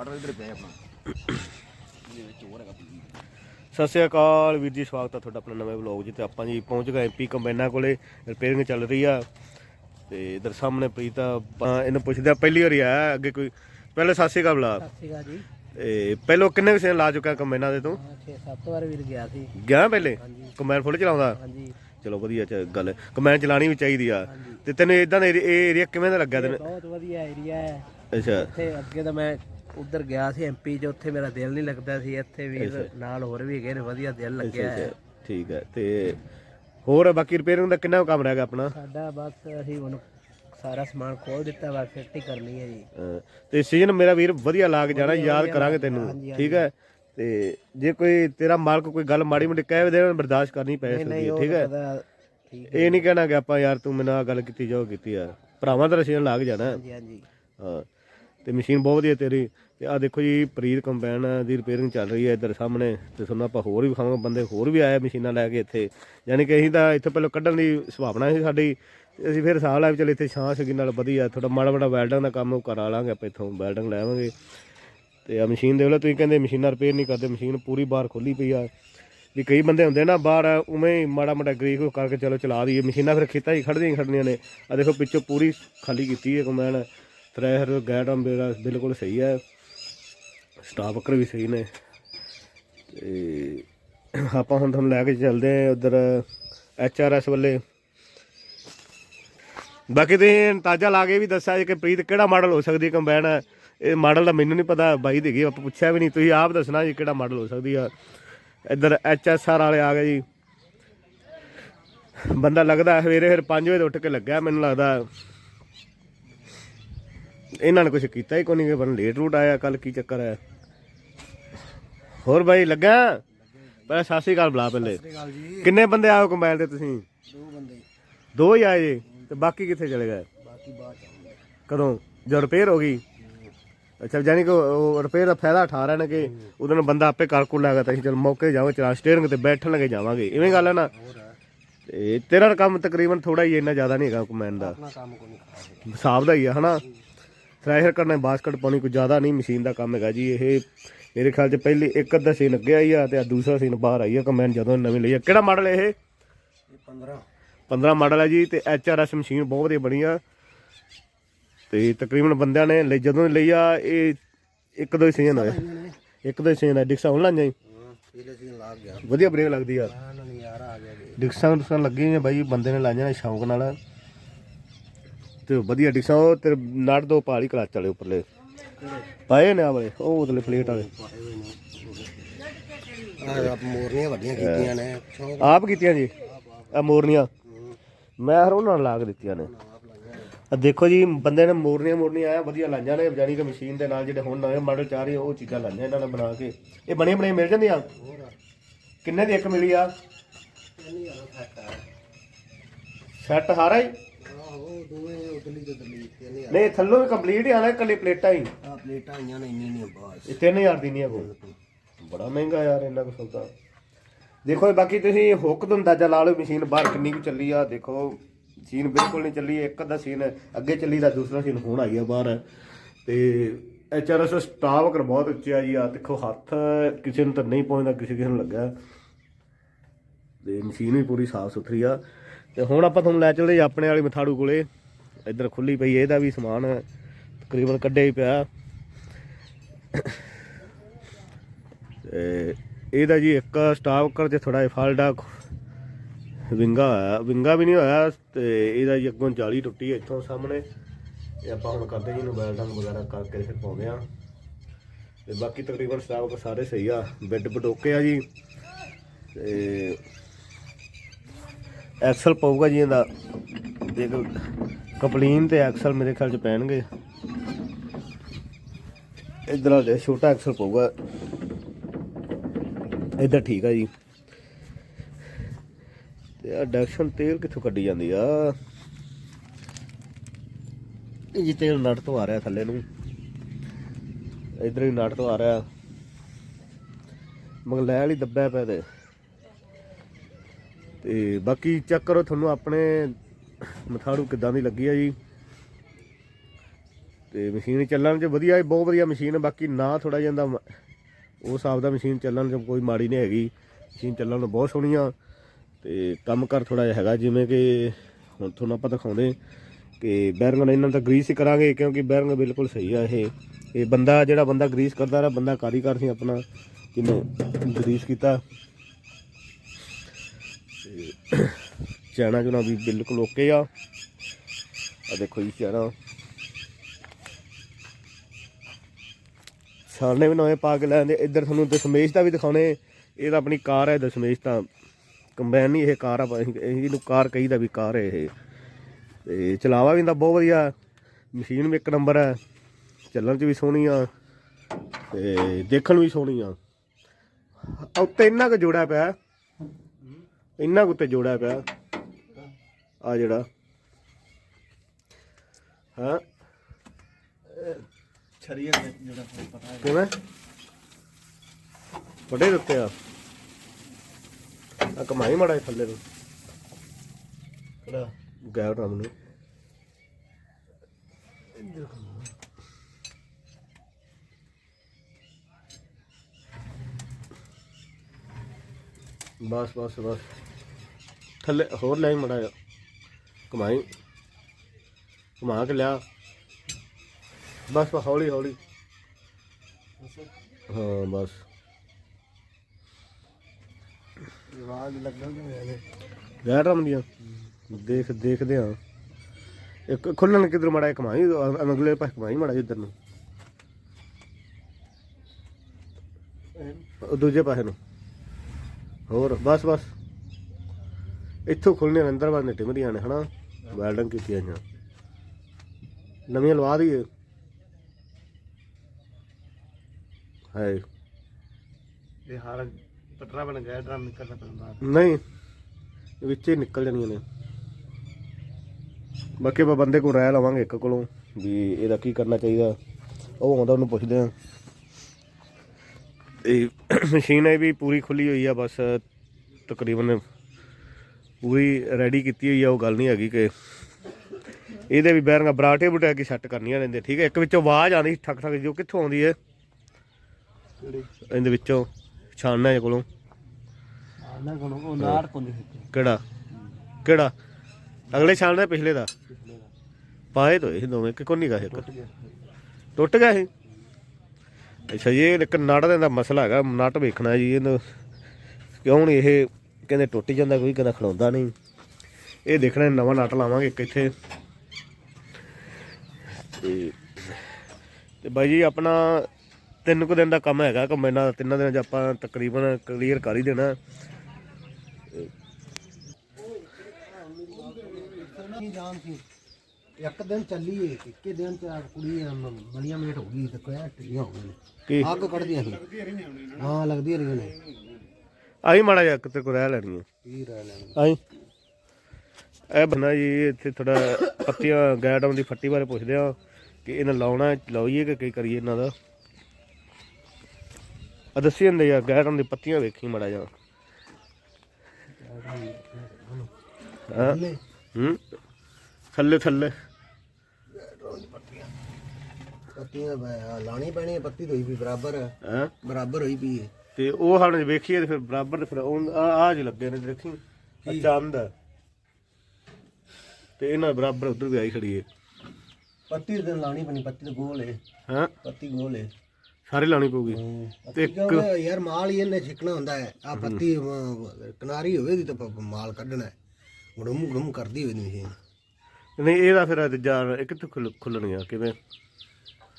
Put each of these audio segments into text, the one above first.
Water ਇਧਰ ਪਿਆ ਆਪਣਾ। ਇਹਦੇ ਵਿੱਚ ਹੋਰ ਹੈਗਾ ਪੀਣ ਨੂੰ। ਸਤਿ ਸ਼੍ਰੀ ਅਕਾਲ ਵੀਰ ਜੀ ਸਵਾਗਤ ਹੈ ਤੁਹਾਡਾ ਆਪਣੇ ਨਵੇਂ ਵਲੌਗ 'ਚ ਤੇ ਆਪਾਂ ਜੀ ਪਹੁੰਚ ਗਏ ਐਮਪੀ ਕੰਬਾਈਨਾਂ ਕੋਲੇ ਰਿਪੇਅਰਿੰਗ ਚੱਲ ਰਹੀ ਆ। ਤੇ ਇਧਰ ਸਾਹਮਣੇ ਪ੍ਰੀਤ ਆ ਆਪਾਂ ਇਹਨੂੰ ਪੁੱਛਦੇ ਆ ਪਹਿਲੀ ਵਾਰੀ ਆਇਆ ਅੱਗੇ ਕੋਈ? ਪਹਿਲੇ ਸਤਿ ਸ਼੍ਰੀ ਅਕਾਲ ਬੁਲਾ। ਸਤਿ ਸ਼੍ਰੀ ਅਕਾਲ ਜੀ। ਤੇ ਪਹਿਲੋਂ ਕਿੰਨੇ ਵਿਸ਼ੇ ਲਾ ਚੁੱਕਾ ਕੰਬਾਈਨਾਂ ਦੇ ਤੂੰ? 6-7 ਵਾਰ ਵੀਰ ਗਿਆ ਸੀ। ਗਿਆ ਪਹਿਲੇ? ਕੰਬਾਈਨ ਫੁੱਲ ਚਲਾਉਂਦਾ? ਹਾਂਜੀ। ਚਲੋ ਵਧੀਆ ਚ ਗੱਲ ਹੈ। ਕੰਬਾਈਨ ਚਲਾਣੀ ਵੀ ਚਾਹੀਦੀ ਆ। ਤੇ ਤੈਨੂੰ ਇਦਾਂ ਦਾ ਏਰੀ- ਇਹ ਏਰੀਆ ਕਿਵੇਂ ਦਾ ਲੱਗਾ ਤੈਨੂੰ? ਬਹੁਤ ਵਧੀਆ ਏਰੀਆ ਹੈ। ਅੱਛਾ। ਇੱਥੇ ਅੱਗੇ ਤਾਂ ਮੈਂ ਉੱਧਰ ਗਿਆ ਸੀ ਐਮਪੀ 'ਚ ਉੱਥੇ ਮੇਰਾ ਦਿਲ ਨਹੀਂ ਲੱਗਦਾ ਸੀ। ਇੱਥੇ ਵੀਰ ਨਾਲ ਹੋਰ ਵੀ ਹੈਗੇ ਨੇ ਵਧੀਆ ਦਿਲ ਲੱਗਿਆ ਹੈ। ਠੀਕ ਹੈ। ਤੇ ਹੋਰ ਬਾਕੀ ਰਿਪੇਅਰਿੰਗ ਦਾ ਕਿੰਨਾ ਕੰਮ ਰਹਿ ਗਿਆ ਆਪਣਾ? ਸਾਡਾ ਬਸ ਅਸੀਂ ਹੁਣ ਸਾਰਾ ਸਮਾਨ ਖੋਲ ਦਿੱਤਾ ਬਸ ਫਿੱਟ ਕਰਨੀ ਹੈ ਜੀ। ਤੇ ਸੀਜ਼ਨ ਮੇਰਾ ਵੀਰ ਵਧੀਆ ਲਾ ਕੇ ਜਾਣਾ ਯਾਦ ਕਰਾਂਗੇ ਤੈਨੂੰ। ਠੀਕ ਹੈ। ਤੇ ਜੇ ਕੋਈ ਤੇਰਾ ਮਾਲਕ ਕੋਈ ਗੱਲ ਮਾੜੀ ਮੋਟੀ ਕਹਿ ਵੀ ਦੇ ਬਰਦਾਸ਼ਤ ਕਰਨੀ ਪੈ ਸਕਦੀ ਹੈ ਠੀਕ ਹੈ। ਇਹ ਨਹੀਂ ਕਹਿਣਾ ਕਿ ਆਪਾਂ ਯਾਰ ਤੂੰ ਮੇਰੇ ਨਾਲ ਗੱਲ ਕੀਤੀ ਜੋ ਕੀਤੀ ਯਾਰ। ਭਰਾਵਾਂ ਦਾ ਸੀਜ਼ਨ ਲਾ ਕੇ ਜਾਣਾ। ਹਾਂਜੀ ਹਾਂਜੀ। ਹਾਂ। ਤੇ ਮਸ਼ੀਨ ਬਹੁਤ ਵਧੀਆ ਤੇਰੀ। ਤੇ ਆ ਦੇਖੋ ਜੀ, ਪ੍ਰੀਤ ਕੰਬਾਈਨ ਦੀ ਰਿਪੇਅਰਿੰਗ ਚੱਲ ਰਹੀ ਹੈ ਇੱਧਰ ਸਾਹਮਣੇ। ਤੇ ਤੁਹਾਨੂੰ ਆਪਾਂ ਹੋਰ ਵੀ ਵਿਖਾਵਾਂਗੇ, ਬੰਦੇ ਹੋਰ ਵੀ ਆਏ ਮਸ਼ੀਨਾਂ ਲੈ ਕੇ ਇੱਥੇ। ਯਾਨੀ ਕਿ ਅਸੀਂ ਤਾਂ ਇੱਥੇ ਪਹਿਲਾਂ ਕੱਢਣ ਦੀ ਸੁਭਾਵਨਾ ਸੀ ਸਾਡੀ। ਤੇ ਅਸੀਂ ਫਿਰ ਸਾਹ ਲੈ ਵੀ ਚੱਲ ਇੱਥੇ ਛਾਂ ਸਗੀ ਨਾਲ ਵਧੀਆ ਥੋੜਾ ਮਾੜਾ ਮਾੜਾ ਵੈਲਡਿੰਗ ਦਾ ਕੰਮ ਉਹ ਕਰਾ ਲਾਂਗੇ, ਆਪਾਂ ਇੱਥੋਂ ਵੈਲਡਿੰਗ ਲੈਵਾਂਗੇ ਤੇ ਆ ਮਸ਼ੀਨ ਦੇਖ ਲਓ, ਤੁਸੀਂ ਕਹਿੰਦੇ ਮਸ਼ੀਨਾਂ ਰਿਪੇਅਰ ਨਹੀਂ ਕਰਦੇ, ਮਸ਼ੀਨ ਪੂਰੀ ਬਾਹਰ ਖੁੱਲੀ ਪਈ ਆ। ਵੀ ਕਈ ਬੰਦੇ ਹੁੰਦੇ ਨਾ ਬਾਹਰ, ਉਵੇਂ ਹੀ ਮਾੜਾ ਮਾੜਾ ਗਰੀਕ ਕਰਕੇ ਚਲੋ ਚਲਾ ਦਈਏ। ਮਸ਼ੀਨਾਂ ਫਿਰ ਖੇਤਾਂ 'ਚ ਖੜਦੀਆਂ ਹੀ ਖੜਨੀਆਂ ਨੇ। ਆ ਦੇਖੋ, ਪਿੱਛੋਂ ਪੂਰੀ ਖਾਲੀ ਕੀਤੀ ਹੈ ਕੰਬਾਈਨ। ਥ੍ਰੈਸ਼ਰ ਗੈਡਮ ਮੇਰਾ ਬਿਲਕੁਲ ਸਹੀ ਹੈ। ਸਟਾਫ ਵਰਕਰ ਵੀ ਸਹੀ ਨੇ। ਤੇ ਆਪਾਂ ਹੁਣ ਤੁਹਾਨੂੰ ਲੈ ਕੇ ਚੱਲਦੇ ਆ ਉਧਰ ਐਚ ਆਰ ਐਸ ਵੱਲੇ। ਬਾਕੀ ਤੁਸੀਂ ਅੰਦਾਜ਼ਾ ਲਾ ਕੇ ਵੀ ਦੱਸਿਆ ਜੀ ਕਿ ਪ੍ਰੀਤ ਕਿਹੜਾ ਮਾਡਲ ਹੋ ਸਕਦੀ ਹੈ ਕੰਬਾਈਨ ਇਹ ਮਾਡਲ ਦਾ ਮੈਨੂੰ ਨਹੀਂ ਪਤਾ, ਬਾਈ ਦੇਗੀ ਆਪਾਂ ਪੁੱਛਿਆ ਵੀ ਨਹੀਂ। ਤੁਸੀਂ ਆਪ ਦੱਸਣਾ ਜੀ ਕਿਹੜਾ ਮਾਡਲ ਹੋ ਸਕਦੀ ਆ। ਇੱਧਰ ਐਚ ਐਸ ਆਰ ਵਾਲੇ ਆ ਗਏ ਜੀ। ਬੰਦਾ ਲੱਗਦਾ ਸਵੇਰੇ ਫਿਰ 5 ਵਜੇ ਤੋਂ ਉੱਠ ਕੇ ਲੱਗਿਆ, ਮੈਨੂੰ ਲੱਗਦਾ। ਇਹਨਾਂ ਨੇ ਕੁਝ ਕੀਤਾ ਹੀ ਕੋਈ ਨਹੀਂ ਬਣ ਲੇਟ ਰੂਟ ਆਇਆ ਕੱਲ ਕੀ ਚੱਕਰ ਹੈ? ਹੋਰ ਬਾਈ ਲੱਗਾ? ਪਹਿਲਾਂ ਸਤਿ ਸ਼੍ਰੀ ਅਕਾਲ ਬੁਲਾ ਪਹਿਲੇ। ਕਿੰਨੇ ਬੰਦੇ ਆਏ ਕੰਬਾਈਨ ਤੇ ਤੁਸੀਂ? ਦੋ ਬੰਦੇ। ਦੋ ਹੀ ਆਏ ਜੀ ਤੇ ਬਾਕੀ ਕਿੱਥੇ ਚਲੇ ਗਏ? ਬਾਕੀ ਬਾਅਦ ਚ ਕਦੋਂ? ਜਦ ਰਿਪੇਅਰ ਹੋ ਗਈ? ਅੱਛਾ ਜਾਨੀ ਕਿ ਉਹ ਰਿਪੇਅਰ ਦਾ ਫਾਇਦਾ ਉਠਾ ਰਹੇ ਨੇ ਕਿ ਉਹਦੇ ਨਾਲ ਬੰਦਾ ਆਪੇ ਕਰ ਕੁਰ ਲਾਗਾ ਤਾਂ ਅਸੀਂ ਚਲ ਮੌਕੇ ਜਾਵਾਂਗੇ ਚਲਾ ਸਟੀਅਰਿੰਗ ਤੇ ਬੈਠਣ ਲੱਗੇ ਜਾਵਾਂਗੇ। ਇਵੇਂ ਗੱਲ ਹੈ ਨਾ? ਤੇ ਤੇਰਾ ਕੰਮ ਤਕਰੀਬਨ ਥੋੜਾ ਹੀ ਇੰਨਾ ਜ਼ਿਆਦਾ ਨਹੀਂ ਹੈਗਾ ਕਮੈਨ ਦਾ। ਆਪਣਾ ਕੰਮ ਕੋਈ ਨਹੀਂ ਖਰਾਬ ਹਿਸਾਬ ਦਾ ਹੀ ਆ ਹਨਾ? ਥ੍ਰੈਸ਼ਰ ਕਰਨਾ ਬਾਸਕਟ ਪਾਉਣੀ ਕੋਈ ਜ਼ਿਆਦਾ ਨਹੀਂ ਮਸ਼ੀਨ ਦਾ ਕੰਮ ਹੈਗਾ ਜੀ ਇਹ। ਮੇਰੇ ਖਿਆਲ 'ਚ ਪਹਿਲੀ ਇੱਕ ਅੱਧਾ ਸੀਨ ਅੱਗੇ ਆਈ ਆ ਤੇ ਆ ਦੂਸਰਾ ਸੀਨ ਬਾਹਰ ਆਈ ਆ ਕਮੈਨ ਜਦੋਂ ਨਵੀਂ ਲਈ ਆ। ਕਿਹੜਾ ਮਾਡਲ ਇਹ? ਇਹ 15 15 ਮਾਡਲ ਹੈ ਜੀ ਤੇ ਐਚ ਆਰ ਐਸ ਮਸ਼ੀਨ ਬਹੁਤ ਵਧੀਆ ਬਣੀ ਆ। ਤੇ ਤਕਰੀਬਨ ਬੰਦਿਆਂ ਨੇ ਲਈ ਜਦੋਂ ਲਈ ਆ ਇਹ ਇੱਕ ਦੋ ਹੀ ਸੀਜ਼ਨ ਹੋਇਆ ਇੱਕ ਦੋ ਹੀ ਸੀਜ਼ਨ ਹੈ ਡਿਕਸਾਂ ਹੁਣ ਲਾਈਆਂ ਜੀ? ਪਹਿਲੇ ਸੀਜ਼ਨ ਲੱਗ ਗਿਆ। ਵਧੀਆ ਬ੍ਰੇਕ ਲੱਗਦੀ ਆ ਆ ਡਿਕਸਾਂ ਡਿਕਸਾਂ ਲੱਗੀਆਂ ਨੇ ਬਾਈ ਬੰਦੇ ਨੇ ਲਾਈਆਂ ਸ਼ੌਂਕ ਨਾਲ। ਤੇ ਵਧੀਆ ਡਿਕਸਾਂ ਉਹ ਤੇ ਨਟ ਦੋ ਪਹਾੜੀ ਕਲਚ ਵਾਲੇ ਉੱਪਰਲੇ। ਪਾਏ ਨੇ ਆ ਵਾਲੇ ਉਹ ਉਤਲੇ ਪਲੇਟ ਵਾਲੇ। ਆਪ ਮੋਰਨੀਆਂ ਵੱਡੀਆਂ ਕੀਤੀਆਂ ਨੇ ਸ਼ੌਂਕ ਆਪ ਕੀਤੀਆਂ ਜੀ? ਆ ਮੋਰਨੀਆਂ। ਮੈਂ ਹਰ ਉਹਨਾਂ ਨਾਲ ਲਾ ਕੇ ਦਿੱਤੀਆਂ ਨੇ। ਆ ਦੇਖੋ ਜੀ ਬੰਦੇ ਨੇ ਮੋਰਨੀਆਂ ਮੋਰਨੀਆਂ ਆਇਆ ਵਧੀਆ ਲਾਈਆਂ ਨੇ ਜਾਨੀ ਕਿ ਮਸ਼ੀਨ ਦੇ ਨਾਲ ਜਿਹੜੇ ਹੁਣ ਨਵੇਂ ਮਾਡਲ ਚਾਹ ਰਹੀ ਉਹ ਚੀਜ਼ਾਂ ਲਾਈਆਂ ਇਹਨਾਂ ਨੇ ਬਣਾ ਕੇ। ਇਹ ਬਣੇ ਬਣੇ ਮਿਲ ਜਾਂਦੀਆਂ? ਕਿੰਨੇ ਦੀ ਇੱਕ ਮਿਲੀ ਆ? ਸੈੱਟ ਹਾਰਾ ਹੀ? ਦੋਵੇਂ ਤੇ ਹਜ਼ਾਰ। ਨਹੀਂ ਥੱਲੋਂ ਵੀ ਕੰਪਲੀਟ ਹੀ ਆਣਾ ਇਕੱਲੀ ਪਲੇਟਾਂ ਹੀ। ਆ ਪਲੇਟਾਂ ਆਈਆਂ ਨੇ ਇੰਨੀ ਨਹੀਂ ਬਾਸ। ਇਹ 3000 ਦੀ ਨਹੀਂ ਆ ਬੜਾ ਮਹਿੰਗਾ ਯਾਰ ਇੰਨਾ ਕੁ ਸੌਦਾ। ਦੇਖੋ ਇਹ ਬਾਕੀ ਤੁਸੀਂ ਹੁੱਕ ਤੋਂ ਅੰਦਾਜ਼ਾ ਲਾ ਲਓ ਮਸ਼ੀਨ ਬਾਹਰ ਕਿੰਨੀ ਕੁ ਚੱਲੀ ਆ। ਦੇਖੋ ਮਸ਼ੀਨ ਬਿਲਕੁਲ ਨਹੀਂ ਚੱਲੀ ਇੱਕ ਅੱਧਾ ਸੀਨ ਅੱਗੇ ਚੱਲੀ ਦਾ ਦੂਸਰਾ ਸੀਨ ਹੁਣ ਆਈ ਆ ਬਾਹਰ। ਤੇ ਐਚਆਰਐਸ ਸਟਾਫ ਕਰ ਬਹੁਤ ਉੱਚਾ ਜੀ। ਆ ਦੇਖੋ ਹੱਥ ਕਿਸੇ ਨੂੰ ਤਾਂ ਨਹੀਂ ਪਹੁੰਚਦਾ ਕਿਸੇ ਕਿਸੇ ਨੂੰ ਲੱਗਾ ਤੇ ਮਸ਼ੀਨ ਵੀ ਪੂਰੀ ਸਾਫ਼ ਸੁਥਰੀ ਆ। ਤੇ ਹੁਣ ਆਪਾਂ ਤੁਹਾਨੂੰ ਲੈ ਚੱਲਦੇ ਆਪਣੇ ਵਾਲੀ ਮਥਾੜੂ ਕੋਲੇ। ਇੱਧਰ ਖੁੱਲੀ ਪਈ ਇਹਦਾ ਵੀ ਸਮਾਨ ਤਕਰੀਬਨ ਕੱਢਿਆ ਹੀ ਪਿਆ। ਤੇ ਇਹਦਾ ਜੀ ਇੱਕ ਸਟਾਫ ਕਰ ਤੇ ਥੋੜਾ ਫਾਲਟਾ ਵਿੰਗਾ ਹੋਇਆ। ਵਿੰਗਾ ਵੀ ਨਹੀਂ ਹੋਇਆ ਤੇ ਇਹਦਾ ਜੀ ਅੱਗੋਂ ਜਾਲੀ ਟੁੱਟੀ ਹੈ ਇੱਥੋਂ ਸਾਹਮਣੇ। ਇਹ ਆਪਾਂ ਹੁਣ ਕਰਦੇ ਜੀ ਇਹਨੂੰ ਵੈਲਡਿੰਗ ਵਗੈਰਾ ਕਰਕੇ ਫਿਰ ਪਾਉਂਦੇ ਆ ਤੇ ਬਾਕੀ ਤਕਰੀਬਨ ਸਟਾਫ ਸਾਰੇ ਸਹੀ ਆ। ਬੈੱਡ ਬਡੋਕੇ ਆ ਜੀ। ਤੇ ਐਕਸਲ ਪਊਗਾ ਜੀ ਇਹਦਾ। ਦੇਖ, ਕਪਲੀਨ ਤੇ ਐਕਸਲ ਮੇਰੇ ਖਿਆਲ ਚ ਪੈਣਗੇ। ਇਧਰ ਆ ਛੋਟਾ ਐਕਸਲ ਪਊਗਾ ਇਧਰ ਠੀਕ ਆ ਜੀ। ਤੇ ਆ ਡੈਕਸ਼ਨ ਤੇਲ ਕਿੱਥੋਂ ਕੱਢੀ ਜਾਂਦੀ ਆ? ਇਹ ਜੀ ਤੇਲ ਨਟ ਤੋਂ ਆ ਰਿਹਾ ਥੱਲੇ ਨੂੰ। ਇਧਰ ਹੀ ਨਟ ਤੋਂ ਆ ਰਿਹਾ। ਮਗਰ ਲੈ ਵਾਲੀ ਦੱਬਿਆ ਪਿਆ ਤੇ। ਤੇ ਬਾਕੀ ਚੈੱਕ ਕਰੋ ਤੁਹਾਨੂੰ ਆਪਣੇ ਮਥਾੜੂ ਕਿੱਦਾਂ ਦੀ ਲੱਗੀ ਆ ਜੀ। ਤੇ ਮਸ਼ੀਨ ਚੱਲਣ 'ਚ ਵਧੀਆ ਹੈ ਬਹੁਤ ਵਧੀਆ ਮਸ਼ੀਨ ਹੈ ਬਾਕੀ ਨਾ ਥੋੜਾ ਜਿਹਾ ਦਾ ਉਸ ਹਿਸਾਬ ਦਾ ਮਸ਼ੀਨ ਚੱਲਣ 'ਚ ਕੋਈ ਮਾੜੀ ਨਹੀਂ ਹੈਗੀ। ਮਸ਼ੀਨ ਚੱਲਣ ਨੂੰ ਬਹੁਤ ਸੋਹਣੀ ਆ ਤੇ ਕੰਮ ਕਰ ਥੋੜਾ ਜਿਹਾ ਹੈਗਾ, ਜਿਵੇਂ ਕਿ ਹੁਣ ਤੁਹਾਨੂੰ ਆਪਾਂ ਦਿਖਾਉਂਦੇ ਕਿ ਬੈਰਿੰਗ ਨਾਲ ਇਹਨਾਂ ਤਾਂ ਗਰੀਸ ਹੀ ਕਰਾਂਗੇ, ਕਿਉਂਕਿ ਬੈਰਿੰਗ ਬਿਲਕੁਲ ਸਹੀ ਆ ਇਹ। ਇਹ ਬੰਦਾ, ਜਿਹੜਾ ਬੰਦਾ ਗਰੀਸ ਕਰਦਾ ਰਿਹਾ, ਬੰਦਾ ਕਾਰੀਗਰ ਸੀ ਆਪਣਾ, ਜਿਹਨੇ ਗਰੀਸ ਕੀਤਾ। ਤੇ ਚੈਨਾ ਜੁਨਾ ਵੀ ਬਿਲਕੁਲ ਓਕੇ ਆ। ਆ ਦੇਖੋ ਜੀ ਚੈਨਾ। ਸਾਰਨੇ ਵੀ ਨਵੇਂ ਪਾ ਕੇ ਲੈਂਦੇ ਇੱਧਰ ਤੁਹਾਨੂੰ ਦਸ਼ਮੇਸ਼ ਦਾ ਵੀ ਦਿਖਾਉਣੇ। ਇਹ ਤਾਂ ਆਪਣੀ ਕਾਰ ਹੈ ਦਸ਼ਮੇਸ਼ ਤਾਂ, ਕੰਬਾਈਨ ਨਹੀਂ ਇਹ ਕਾਰ ਆ ਇਹਨੂੰ ਕਾਰ ਕਹੀਦਾ ਵੀ ਕਾਰ ਹੈ ਇਹ। ਤੇ ਚਲਾਵਾ ਵੀ ਇਹਦਾ ਬਹੁਤ ਵਧੀਆ, ਮਸ਼ੀਨ ਵੀ ਇੱਕ ਨੰਬਰ ਹੈ। ਚੱਲਣ 'ਚ ਵੀ ਸੋਹਣੀ ਆ, ਤੇ ਦੇਖਣ ਵੀ ਸੋਹਣੀ ਆ। ਉੱਤੇ ਇੰਨਾ ਕੁ ਜੋੜਿਆ ਪਿਆ। ਇੰਨਾ ਕੁ ਜੋੜਿਆ ਪਿਆ। ਆ ਜਿਹੜਾ। ਹਾਂ। ਛਰੀਆ ਜਿਹੜਾ ਪਤਾ ਹੈ। ਕਿਵੇਂ? ਵੱਡੇ ਦੇ ਉੱਤੇ ਆ। ਆ ਕਮਾਈ ਮੜਾ ਥੱਲੇ ਨੂੰ ਕਿਹੜਾ? ਗੈਰ ਰਾਮ ਨੂੰ। ਬਸ ਬਸ ਬਸ। ਥੱਲੇ ਹੋਰ ਲੈ ਮੜਾ ਕਮਾਈ ਕਮਾ ਕੇ ਲਿਆ। ਬਸ ਬਸ ਹੌਲੀ ਹੌਲੀ। ਹਾਂ ਬਸ। ਆਵਾਜ਼ ਕਿ ਗੈਰ ਰਾਮ ਦੀਆਂ। ਦੇਖ ਦੇਖਦੇ ਆ ਇੱਕ ਖੁੱਲਣ ਕਿਧਰ ਮੜਾ ਕਮਾਈ ਅ- ਅਗਲੇ ਪਾਸੇ ਕਮਾਈ ਮੜਾ ਇੱਧਰ ਨੂੰ। ਉਹ ਦੂਜੇ ਪਾਸੇ ਨੂੰ। ਹੋਰ ਬਸ ਬਸ। ਇੱਥੋਂ ਖੁੱਲਣੇ ਅੰਦਰ ਬਾਹਰ ਨਿੱਟੇ ਮਰੀਆਂ ਨੇ ਹਨਾ? ਵੈਲਡਿੰਗ ਕੀਤੀਆਂ ਜਾਂ ਨਵੀਆਂ ਲਵਾ ਦਈਏ। ਹੈ ਇਹ ਹਾਰ ਪਟਰਾ ਬਣ ਗਿਆ ਡਰਮ ਨਿਕਲਣਾ ਪੈਂਦਾ ਨਹੀਂ ਵਿੱਚ ਹੀ ਨਿਕਲ ਜਾਣੀਆਂ ਨੇ। ਬਾਕੀ ਆਪਾਂ ਬੰਦੇ ਕੋਲ ਰਾਇ ਲਵਾਂਗੇ ਇੱਕ ਕੋਲੋਂ ਵੀ ਇਹਦਾ ਕੀ ਕਰਨਾ ਚਾਹੀਦਾ। ਉਹ ਆਉਂਦਾ ਉਹਨੂੰ ਪੁੱਛਦੇ ਆ ਇਹ ਮਸ਼ੀਨ ਹੈ ਵੀ ਪੂਰੀ ਖੁੱਲੀ ਹੋਈ ਆ ਬਸ ਤਕਰੀਬਨ ਪੂਰੀ ਰੈਡੀ ਕੀਤੀ ਹੋਈ ਆ ਉਹ ਗੱਲ ਨਹੀਂ ਹੈਗੀ ਕਿ ਇਹਦੇ ਵੀ ਬੈਰਿੰਗਾਂ ਬਰਾਟੇ ਬੁਟਾ ਕੇ ਸੈੱਟ ਕਰਨੀਆਂ ਰਹਿੰਦੇ ਠੀਕ ਹੈ? ਇੱਕ ਵਿੱਚੋਂ ਆਵਾਜ਼ ਆਉਂਦੀ ਠਕ ਠਕ ਜੋ ਕਿੱਥੋਂ ਆਉਂਦੀ ਹੈ ਇਹਦੇ ਵਿੱਚੋਂ ਛਾਨਣਾ ਇਹ ਕੋਲੋਂ। ਆਨਾ ਕੋਲ ਉਹ ਨਾੜ ਕੋਲ ਕਿਹੜਾ? ਕਿਹੜਾ? ਅਗਲੇ ਦਾ ਪਿਛਲੇ ਦਾ। ਪਾਏ ਤੋਂ ਇਹ ਦੋਵੇਂ ਕਿ ਕੋਨੀ ਗਾ ਇੱਕ। ਟੁੱਟ ਗਿਆ। ਇਹ? ਅੱਛਾ ਜੀ ਇਹ ਇੱਕ ਨਟ ਦਾ ਮਸਲਾ ਹੈਗਾ ਨਟ ਵੇਖਣਾ ਜੀ ਇਹਨੂੰ ਕਿਉਂ ਨਹੀਂ ਇਹ ਕਹਿੰਦੇ ਟੁੱਟ ਜਾਂਦਾ ਕੋਈ ਕਹਿੰਦਾ ਖੜਾਉਂਦਾ ਨਹੀਂ। ਇਹ ਦੇਖਣਾ ਨਵਾਂ ਨਟ ਲਾਵਾਂਗੇ ਇੱਕ ਇੱਥੇ। ਤੇ ਤੇ ਬਾਈ ਜੀ ਆਪਣਾ ਤਿੰਨ ਕੁ ਦਿਨ ਦਾ ਕੰਮ ਹੈਗਾ ਕੰਬਾਈਨਾਂ ਦਾ ਤਿੰਨਾਂ ਦਿਨਾਂ 'ਚ ਆਪਾਂ ਤਕਰੀਬਨ ਕਲੀਅਰ ਕਰ ਹੀ ਦੇਣਾ। ਇੱਕ ਦਿਨ ਚੱਲੀ ਏ ਇੱਕੇ ਦਿਨ ਚ ਆ ਕੁੜੀ ਮਲੀਆਂ ਮਿੰਟ ਹੋ ਗਈ ਤੇ ਕੋਈ ਟਿੱਲੀਆਂ ਹੋ ਗਈਆਂ ਅੱਗ ਕੱਢਦੀਆਂ ਸੀ। ਹਾਂ ਲੱਗਦੀਆਂ ਰਹੀਆਂ ਨੇ। ਆਹੀ ਮਾੜਾ ਜਿਹਾ ਕਿਤੇ ਕੋ ਰਹਿ ਲੈਣੀ ਹੈ ਕੀ ਰਹਿ ਲੈਣ ਆਈ। ਇਹ ਬਣਾ ਜੀ ਇੱਥੇ ਥੋੜਾ ਪੱਤੀਆਂ ਗੈਡਮ ਦੀ ਫੱਟੀ ਬਾਰੇ ਪੁੱਛਦੇ ਆ ਕਿ ਇਹਨਾਂ ਲਾਉਣਾ ਲਾਈਏ ਕਿ ਕੀ ਕਰੀਏ ਇਹਨਾਂ ਦਾ? ਆ ਦੱਸੀ ਜਾਂਦੇ ਯਾਰ ਗੈਡਮ ਦੀ ਪੱਤੀਆਂ ਵੇਖੀ ਮਾੜਾ ਜਿਹਾ। ਹਾਂ? ਹੂੰ? ਥੱਲੇ ਥੱਲੇ। ਪੱਤੀਆਂ। ਲਾਣੀ ਪੈਣੀ ਪੱਤੀ ਤੋਂ ਹੀ ਵੀ ਬਰਾਬਰ ਹਾਂ? ਬਰਾਬਰ ਹੋਈ ਪਈ ਤੇ ਉਹ ਹੁਣ ਵੇਖੀਏ ਤੇ ਫਿਰ ਬਰਾਬਰ ਤੇ ਫਿਰ ਆ ਜੀ ਲੱਗੇ ਨੇ ਦੇਖੀ। ਆ ਚੰਦ। ਤੇ ਇਹਨਾਂ ਬਰਾਬਰ ਉਧਰ ਵੀ ਆਈ ਖੜੀ ਹੈ ਪੱਤੀ ਤੇ ਲਾਣੀ ਪੈਣੀ ਪੱਤੀ ਤੇ ਗੋਲ ਏ। ਹਾਂ? ਪੱਤੀ ਗੋਲ ਏ। ਸਾਰੇ ਲਾਣੀ ਪਊਗੀ। ਤੇ ਕਿਉਂ ਯਾਰ ਮਾਲ ਹੀ ਇਹਨੇ ਛਿਕਣਾ ਹੁੰਦਾ ਹੈ। ਆ ਪੱਤੀ ਅਮ, ਕਿਨਾਰੀ ਹੋਵੇ ਦੀ ਤਾਂ ਪ- ਮਾਲ ਕੱਢਣਾ ਹੈ। ਗੜਮ ਗੜਮ ਕਰਦੀ ਹੋਵੇ ਮਸ਼ੀਨ ਨਹੀਂ ਇਹਦਾ ਫਿਰ ਦੂਜਾ ਇਹ ਕਿੱਥੋਂ ਖੁੱਲ- ਕਿਵੇਂ?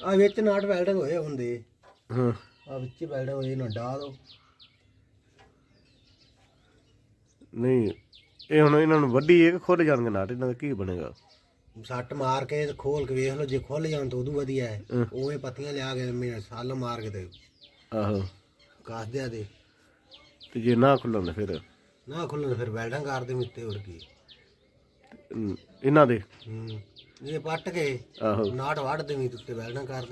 ਆ ਵਿੱਚ ਨਾਟ ਵੈਲਡਿੰਗ ਹੋਏ ਹੁੰਦੇ। ਹਾਂ। ਆ ਵਿੱਚ ਵੈਲਡਿੰਗ ਹੋਏ ਨਾ ਡਾ ਦੋ। ਨਹੀਂ ਇਹ ਹੁਣ ਇਹਨਾਂ ਨੂੰ ਵੱਡੀ ਇਹ ਖੁੱਲ ਜਾਣਗੇ ਨਾਟ ਇਹਨਾਂ ਦਾ ਕੀ ਬਣੇਗਾ? ਸੱਟ ਮਾਰ ਕੇ ਤੇ ਖੋਲ ਕੇ ਵੇਖ ਲਓ ਜੇ ਖੁੱਲ ਜਾਣ ਤਾਂ ਉਦੋਂ ਵਧੀਆ ਹੈ। ਹਾਂ। ਉਵੇਂ ਪੱਤੀਆਂ ਲਿਆ ਕੇ ਮੇਰੇ ਸਾਲ ਮਾਰ ਕੇ ਤੇ ਆਹੋ। ਕਾਸ ਦਿਆ ਦੇ। ਤੇ ਜੇ ਨਾ ਖੁੱਲਣ ਤਾਂ ਫਿਰ? ਨਾ ਖੁੱਲਣ ਫਿਰ ਵੈਲਡਿੰਗ ਕਰ ਦੇ ਮਿੱਤੇ ਹੋਰ ਕੀ। ਅਮ, ਇਹਨਾਂ ਦੇ? ਹੂੰ ਇਹ ਪੱਟ ਕੇ ਆਹੋ। ਨਾਟ ਵੜ ਦੇਵੀਂ ਤੇ ਉੱਤੇ ਵੈਲਡਿੰਗ ਕਰ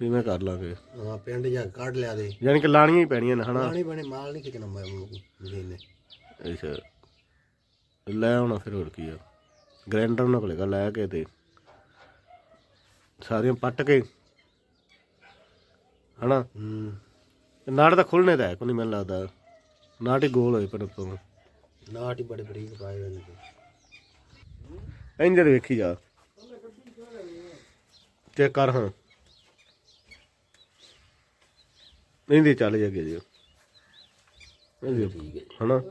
ਦੇਵੀਂ ਕਿਵੇਂ ਕਰ ਲਾਂਗੇ। ਹਾਂ ਪਿੰਡ ਜਾ ਕੇ ਕੱਢ ਲਿਆ ਦੇ। ਯਾਨੀ ਕਿ ਲਾਣੀਆਂ ਹੀ ਪੈਣੀਆਂ ਨੇ ਹਨਾ? ਪਾਣੀ ਬਣੇ ਮਾਲ ਨਹੀਂ ਖਿੱਚਣਾ ਮੈਂ ਮਸ਼ੀਨ ਨੇ ਅੱਛਾ। ਲੈ ਆਉਣਾ ਫਿਰ ਹੋਰ ਕੀ ਆ। ਗ੍ਰੈਂਡਰ ਨਾਲ ਕੋਲੇਗਾ ਲੈ ਕੇ ਤੇ। ਸਾਰੀਆਂ ਪੱਟ ਕੇ। ਹਨਾ? ਹੂੰ। ਨਾੜ ਤਾਂ ਖੁੱਲਨੇ ਦਾ ਹੈ ਕੋਈ ਨਹੀਂ ਮੈਨੂੰ ਲੱਗਦਾ। ਨਾਟ ਹੀ ਗੋਲ ਹੋਏ ਪਰ ਉੱਤੋਂ। ਨਾਟ ਹੀ ਬੜੇ ਬਰੀਕ ਪਾਏ ਹੋਏ ਨੇ ਇੰਜਰ ਵੇਖੀ ਜਾ। ਚੈੱਕ ਕਰ ਹਾਂ। ਨਹੀਂ ਦੇ ਚੱਲ ਜਾਗੇ ਜੀ। ਇਹਦੇ ਹਨਾ?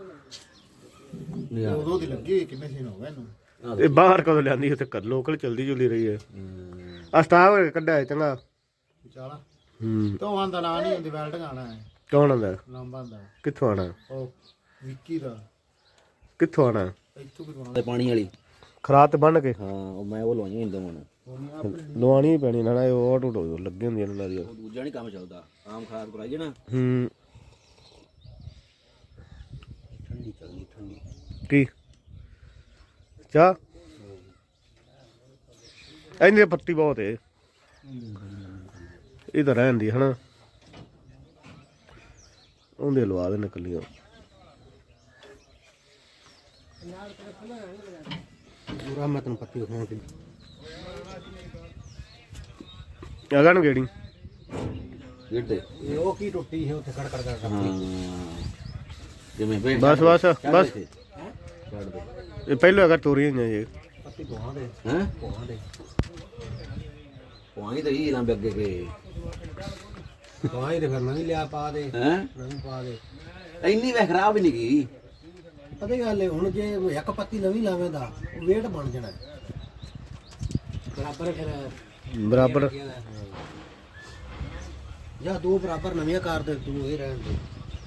ਉਦੋਂ ਦੀ ਲੱਗੀ ਹੋਈ ਕਿੰਨੇ ਦਿਨ ਹੋ ਗਏ ਇਹਨੂੰ? ਇਹ ਬਾਹਰ ਕਦੋਂ ਲਿਆਂਦੀ ਉੱਥੇ ਕਰ ਲੋਕਲ ਚਲਦੀ ਜੁਲੀ ਰਹੀ ਹੈ। ਆ ਸਟਾਫ ਕੱਢਿਆ ਹੈ ਚੰਗਾ। ਚਾਲਾ ਹੂੰ। ਤੋਂ ਆਂਦਾ ਨਾ ਨਹੀਂ ਹੁੰਦੀ ਵੈਲਡਿੰਗ ਆਣਾ ਹੈ। ਕੌਣ ਆਂਦਾ? ਲੰਬਾ ਦਾ ਕਿੱਥੋਂ ਆਣਾ? ਉਹ ਵਿੱਕੀ ਦਾ। ਕਿੱਥੋਂ ਆਣਾ? ਇੱਥੋਂ ਵੀ ਤੇ ਪਾਣੀ ਵਾਲੀ। ਖਰਾਤ ਬੰਨ ਕੇ। ਹਾਂ ਉਹ ਮੈਂ ਉਹ ਲਵਾਈਆਂ ਇੰਦੋਂ ਹੁਣ ਲਵਾਣੀ ਪੈਣੀ ਨਾ ਉਹ ਟੁੱਟ ਲੱਗੇ ਹੁੰਦੀਆਂ ਇਹਨਾਂ ਉਹ ਦੂਜਾ ਨਹੀਂ ਕੰਮ ਚੱਲਦਾ ਆਮ ਖਾਦ ਕਰਾਈਏ ਨਾ। ਹੂੰ। ਠੰਡੀ ਚੱਲਦੀ ਠੰਡੀ। ਕੀ? ਚਾਹ? ਇਹਨੇ ਪੱਤੀ ਬਹੁਤ ਏ। ਇਹ ਤਾਂ ਰਹਿਣ ਦੀ ਹਨਾ। ਉਹਦੇ ਲਵਾ ਦੇ ਨਿਕਲੀਆਂ ਪੂਰਾ ਮੈਂ ਤੈਨੂੰ ਪੱਤੀ ਵਿਖਾਉਂ ਕਿ ਅਗਾਂ ਨੂੰ ਗੇੜੀ ਗਿੱਡੇ ਇਹ ਉਹ ਕੀ ਟੁੱਟੀ ਹੈ ਉੱਥੇ ਕੜ ਕੜ ਕਰ ਹਾਂ। ਜਿਵੇਂ ਵੇ ਬਸ ਬਸ ਬਸ। ਛੱਡ ਦੇ। ਇਹ ਪਹਿਲਾਂ ਅਗਰ ਤੋਰੀਆਂ ਹੋਈਆਂ ਜੇ ਪੱਤੀ ਗੋਹਾਂ ਦੇ। ਹਾਂ? ਗੋਹਾਂ ਦੇ। ਪਾਣੀ ਤਾਂ ਹੀ ਲੰਬੇ ਅੱਗੇ ਕੇ। ਗੋਹਾਂ ਹੀ ਤੇ ਫਿਰ ਨਵੀਂ ਲਿਆ ਪਾ ਦੇ। ਹੈ? ਨਵੀਂ ਪਾ ਦੇ। ਇੰਨੀ ਵੇ ਖਰਾਬ ਹੀ ਨਹੀਂ ਗਈ ਪਤਾ ਹੀ ਗੱਲ ਹੈ ਹੁਣ ਜੇ ਇੱਕ ਪੱਤੀ ਨਵੀਂ ਲਾਵੇਂਦਾ ਉਹ ਵੇਟ ਬਣ ਜਾਣਾ। ਹੈ। ਬਰਾਬਰ ਫਿਰ ਬਰਾਬਰ। ਜਾਂ ਦੋ ਬਰਾਬਰ ਨਵੀਆਂ ਕਰ ਦੇ ਤੂੰ ਇਹ ਰਹਿਣ ਦੇ।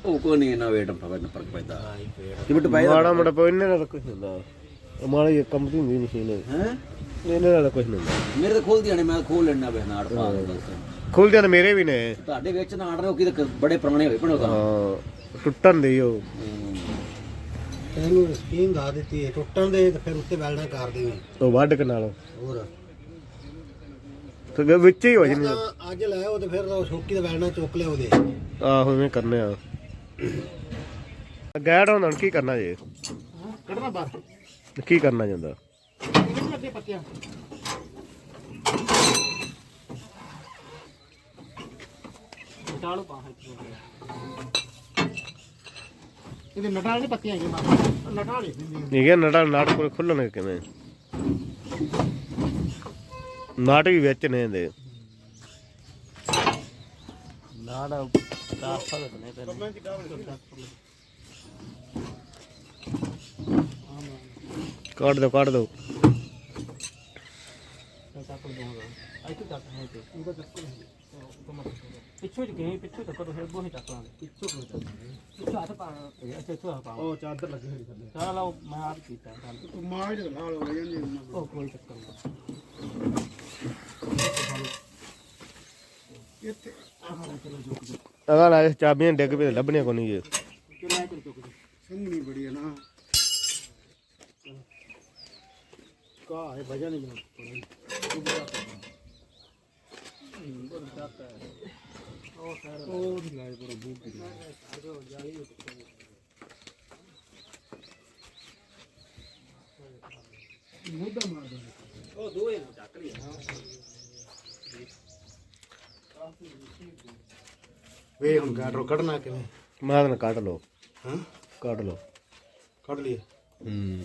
ਉਹ ਕੋ ਨਹੀਂ ਨਾ ਵੇਟ ਫ਼ਰਕ ਪੈਂਦਾ ਕਿਵੇਂ ਟਪਾਈ ਮਾੜਾ ਮੋਟਾ ਪੋ ਇਹਨੇ ਨਾਲ ਕੁਝ ਹੁੰਦਾ। ਮਾੜਾ ਕੰਮ ਦੀ ਹੁੰਦੀ ਮਸ਼ੀਨ ਹੈ? ਇਹਨੇ ਨਾਲ ਕੁਝ ਨਹੀਂ ਹੁੰਦਾ। ਮੇਰੇ ਤਾਂ ਖੋਲਦੀਆਂ ਨੇ ਮੈਂ ਖੋਲ ਲੈਣਾ ਵੇ ਨਾੜ ਪਾ ਦੇ ਬਸ ਖੁੱਲਦੇ ਤਾਂ ਮੇਰੇ ਵੀ ਨੇ। ਤੁਹਾਡੇ ਵਿੱਚ ਨਾੜ ਰਹੇ ਕਿ ਬੜੇ ਪੁਰਾਣੇ ਹੋਏ ਪਣੋ ਤਾਂ। ਹਾਂ ਟੁੱਟਣ ਦੀ ਉਹ। ਤੈਨੂੰ ਸਕੀਮ ਦਾ ਦਿੱਤੀ ਹੈ ਟੁੱਟਣ ਦੇ ਤੇ ਫਿਰ ਉੱਤੇ ਵੈਲਡਾਂ ਕਰ ਦੇਵੀਂ ਉਹ ਵੱਢ ਕੇ ਨਾਲ। ਹੋਰ। ਤੇ ਵਿੱਚ ਹੀ ਹੋ ਜਣੀ ਤਾਂ ਅੱਜ ਲੈ ਉਹ ਤੇ ਫਿਰ ਉਹ ਛੋਕੀ ਦੇ ਵੈਲਡਾਂ ਚੁੱਕ ਲਿਆ ਉਹਦੇ ਆਹੋ ਐਵੇਂ ਕਰਨੇ ਆ। ਗੈਡ ਹੁੰਦਾ ਹੁਣ ਕੀ ਕਰਨਾ ਜੇ? ਕੱਢਣਾ ਬਾਹਰ। ਕੀ ਕਰਨਾ ਜਾਂਦਾ? ਕਿੰਨੇ ਅੱਗੇ ਪੱਤੀਆਂ? ਚਾਲੂ ਪਾ ਇਹਦੇ ਨਟਾਲ ਨਹੀਂ ਪੱਤੀਆਂ ਹੈਗੀਆਂ ਬਾਹਰ। ਨਟਾਲ ਨਹੀਂ ਗਿਆ ਨੜਾ ਨਾਟ ਕੋਲ ਖੁੱਲਣਗੇ ਕਿਵੇਂ? ਨਾਟ ਵੀ ਵਿੱਚ ਨੇ ਇਹਦੇ। ਨਾੜਾ ਚਾਰ ਸਾਲ ਨੇ। ਪਹਿਲੇ ਕੱਢ ਦੋ ਕੱਢ ਦੋ। ਪਿੱਛੋਂ ਚ ਗਏ ਪਿੱਛੋਂ ਤੱਕ ਤੋਂ ਫਿਰ ਬੋਹੀ ਚੱਕ ਲਾਂਗੇ। ਪਿੱਛੋਂ ਕੋਈ ਚੱਕ ਪਿੱਛੋਂ ਹੱਥ ਪਾ ਅੱਛਾ ਇੱਥੋਂ ਹੱਥ ਪਾ ਉਹ ਚਾਦਰ ਲੱਗੀ ਹੋਈ ਥੱਲੇ। ਚਲ ਆਓ ਮੈਂ ਆਪ ਕੀਤਾ। ਤੂੰ ਮਾਰ ਦੇ ਨਾਲ ਹੋ ਜਾਂਦੀ ਉਹ ਕੋਈ ਚੱਕਰ ਨਹੀਂ ਇੱਥੇ ਅਗਾ ਲਾ ਕੇ ਚਾਬੀਆਂ ਡਿੱਗ ਪਈ ਲੱਭਣੀਆਂ ਕੋਈ ਨਹੀਂ ਜੇ ਕਿੰਨਾ ਚਿਰ ਚੁੱਕ ਦੇ ਸੰਗਣੀ ਬੜੀ ਹੈ ਨਾ। ਕਾ ਹੈ ਵਜਾ ਨਹੀਂ ਬਣਾ ਉਹ ਦੀ ਲਾਈ ਪਰ ਬੂਕ ਦੀ ਵੇ ਹੁਣ ਗਾਡਰੋ ਕੱਢਣਾ ਕਿਵੇਂ? ਮਾਂ ਨਾਲ ਕੱਢ ਲਓ। ਹਾਂ? ਕੱਢ ਲਓ। ਕੱਢ ਲਈਏ। ਹੂੰ।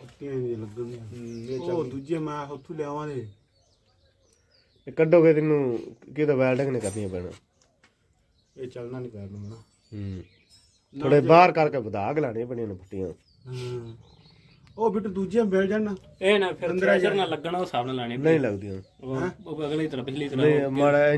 ਪੱਤੀਆਂ ਵੀ ਲੱਗਣੀਆਂ ਉਹ ਦੂਜੇ ਮੈਂ ਉੱਥੋਂ ਲਿਆਵਾਂਗੇ। ਇਹ ਕੱਢੋਗੇ ਤੈਨੂੰ ਕਿਹਦਾ ਵੈਲਡਿੰਗ ਨੇ ਕਰਨੀਆਂ ਪੈਣਾ। ਇਹ ਚੱਲਣਾ ਨਹੀਂ ਨੂੰ ਨਾ ਹੂੰ ਥੋੜੇ ਬਾਹਰ ਕਰਕੇ ਵਧਾ ਗਲਾਣੀਆਂ ਪੈਣੀਆਂ ਨੇ ਪੱਟੀਆਂ ਹਾਂ। ਉਹ ਬਿੱਟ ਦੂਜੇ ਮਿਲ ਜਾਣ ਇਹ ਨਾ ਫਿਰ ਪ੍ਰੈਸ਼ਰ ਨਾ ਲੱਗਣਾ ਉਹ ਹਿਸਾਬ ਨਾਲ ਲਾਣੇ ਨਹੀਂ ਲੱਗਦੀਆਂ ਉਹ ਉਹ ਅਗਲੀ ਤਰ੍ਹਾਂ ਪਿਛਲੀ ਤਰ੍ਹਾਂ ਨਹੀਂ ਮਾੜਾ